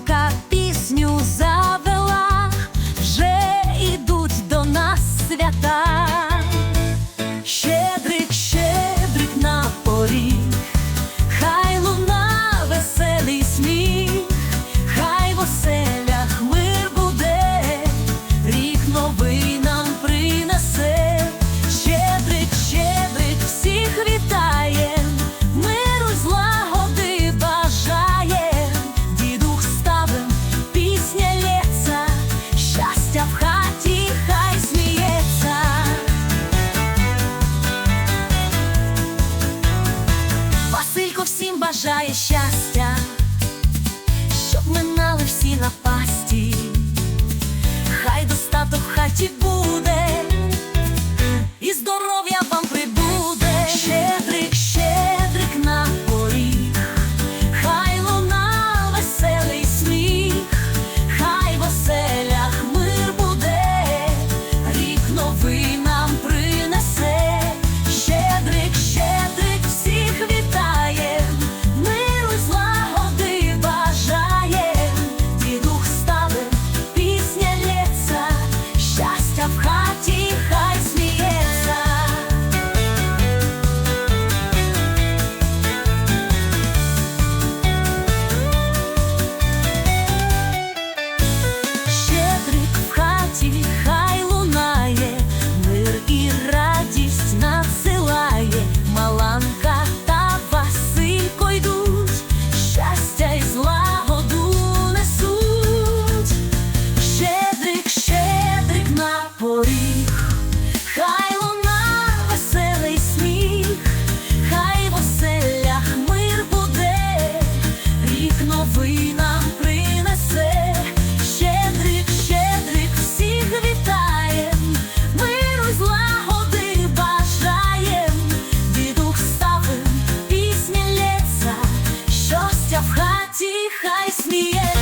Коломка пісню завела, вже ідуть до нас свята. бажає щастя, щоб минали всі напасті, хай достаток в хаті буде, і здоров'я вам прибуде, щедрик, щедрик на поріг, хай луна веселий сміх, хай в оселях мир буде, рік новий. Reiß mir jetzt.